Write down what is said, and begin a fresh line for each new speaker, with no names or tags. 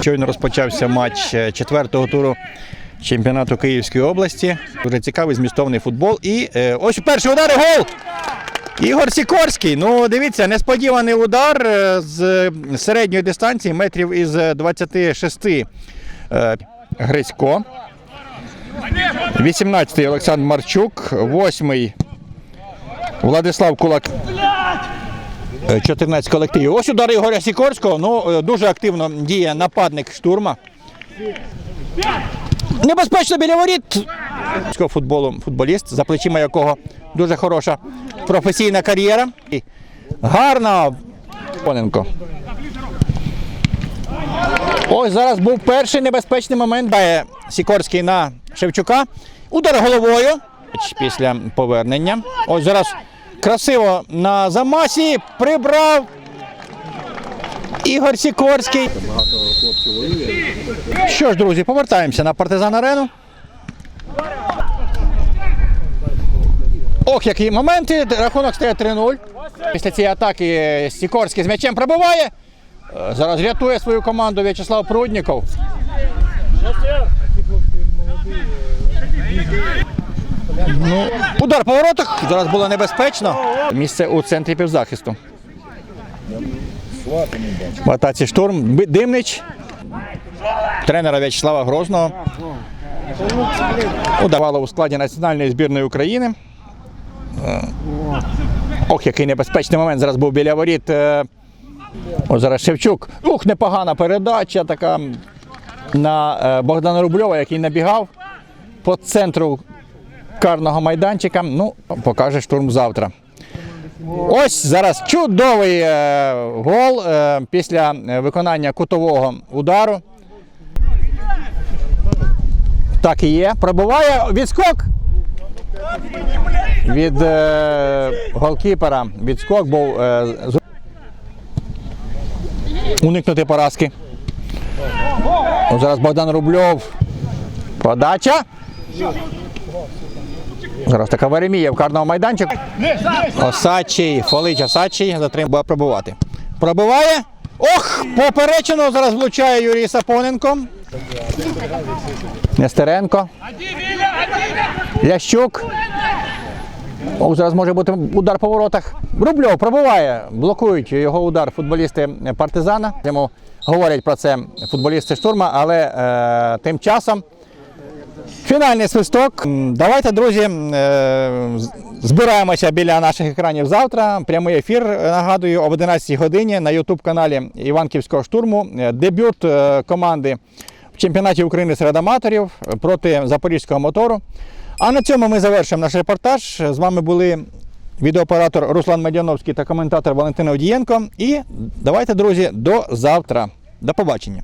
Щойно розпочався матч е, четвертого туру чемпіонату Київської області. Дуже цікавий змістовний футбол. І е, ось перший удар і гол! Ігор Сікорський. Ну, дивіться, несподіваний удар е, з середньої дистанції, метрів із 26. Е, Грисько. 18-й Олександр Марчук. 8-й Владислав Кулак. Е, 14 колективів. Ось удар Ігоря Сікорського. Ну, е, дуже активно діє нападник штурма. Небезпечно біля воріт. Футболу футболіст, за плечима якого дуже хороша професійна кар'єра. Гарно. Поненко. Ось зараз був перший небезпечний момент. Дає Сікорський на Шевчука. Удар головою після повернення. Ось зараз красиво на замасі прибрав Ігор Сікорський. Що ж, друзі, повертаємося на партизан арену. Ох, які моменти. Рахунок стає 3-0. Після цієї атаки Сікорський з м'ячем пробиває. Зараз рятує свою команду В'ячеслав Прудніков. Ну, удар по воротах. Зараз було небезпечно. Місце у центрі півзахисту. В атаці штурм. Димнич. Тренера В'ячеслава Грозного. Удавало у складі національної збірної України. Е, Ох, який небезпечний момент. Зараз був біля воріт. е, Ось зараз Шевчук. Ух, непогана передача така на е, Богдана Рубльова, який набігав по центру карного майданчика. Ну, покаже штурм завтра. Ось зараз чудовий е, гол е, після виконання кутового удару. Так і є. Пробуває відскок. Від е, голкіпера відскок був е, з- уникнути поразки. Ось зараз Богдан Рубльов. Подача. Зараз така Веремія в карному майданчику. Осадчий, Фолич Осадчий затримує пробувати. Пробиває. Ох, поперечено зараз влучає Юрій Сапоненко. Нестеренко. Лящук. О, зараз може бути удар по воротах. Рубльов пробиває, блокують його удар футболісти партизана. Йому говорять про це футболісти штурма, але е, тим часом Фінальний свисток. Давайте, друзі, е, збираємося біля наших екранів завтра. Прямий ефір е, нагадую об 11 годині на Ютуб-каналі Іванківського штурму. Е, Дебют команди в чемпіонаті України серед аматорів проти запорізького мотору. А на цьому ми завершимо наш репортаж. З вами були відеооператор Руслан Медяновський та коментатор Валентина Одієнко. І давайте, друзі, до завтра. До побачення.